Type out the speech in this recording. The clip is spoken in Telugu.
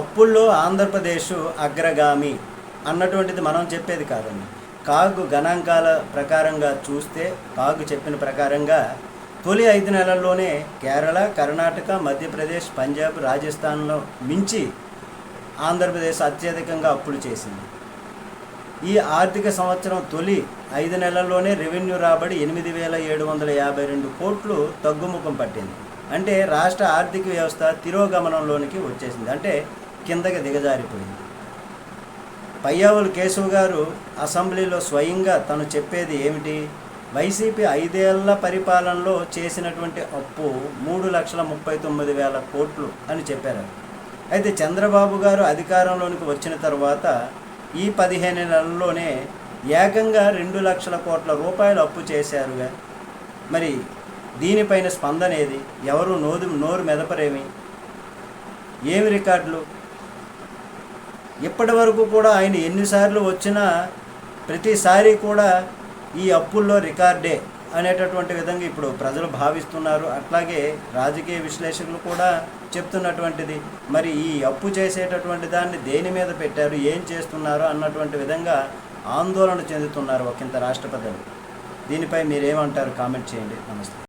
అప్పుల్లో ఆంధ్రప్రదేశ్ అగ్రగామి అన్నటువంటిది మనం చెప్పేది కాదండి. కాగు గణాంకాల ప్రకారంగా చూస్తే కాగు చెప్పిన ప్రకారంగా తొలి ఐదు నెలల్లోనే కేరళ కర్ణాటక మధ్యప్రదేశ్ పంజాబ్ రాజస్థాన్లో మించి ఆంధ్రప్రదేశ్ అత్యధికంగా అప్పులు చేసింది. ఈ ఆర్థిక సంవత్సరం తొలి ఐదు నెలల్లోనే రెవెన్యూ రాబడి ఎనిమిది వేల ఏడు వందల యాభై రెండు కోట్లు తగ్గుముఖం పట్టింది. అంటే రాష్ట్ర ఆర్థిక వ్యవస్థ తిరోగమనంలోనికి వచ్చేసింది. అంటే కిందకి దిగజారిపోయింది. పయ్యావులు కేశవ్ గారు అసెంబ్లీలో స్వయంగా తను చెప్పేది ఏమిటి? వైసీపీ ఐదేళ్ళ పరిపాలనలో చేసినటువంటి అప్పు మూడు లక్షల ముప్పై తొమ్మిది వేల కోట్లు అని చెప్పారు. అయితే చంద్రబాబు గారు అధికారంలోనికి వచ్చిన తర్వాత ఈ పదిహేను నెలల్లోనే ఏకంగా రెండు లక్షల కోట్ల రూపాయలు అప్పు చేశారుగా. మరి దీనిపైన స్పందనేది? ఎవరు నోదు నోరు మెదపరేమి? ఏమి రికార్డులు? ఇప్పటి వరకు కూడా ఆయన ఎన్నిసార్లు వచ్చినా ప్రతిసారి కూడా ఈ అప్పుల్లో రికార్డే అనేటటువంటి విధంగా ఇప్పుడు ప్రజలు భావిస్తున్నారు. అట్లాగే రాజకీయ విశ్లేషకులు కూడా చెప్తున్నటువంటిది. మరి ఈ అప్పు చేసేటటువంటి దాన్ని దేని మీద పెట్టారు? ఏం చేస్తున్నారు? అన్నటువంటి విధంగా ఆందోళన చెందుతున్నారు ఒకంత రాష్ట్రపతి దీనిపై మీరేమంటారు? కామెంట్ చేయండి. నమస్తే.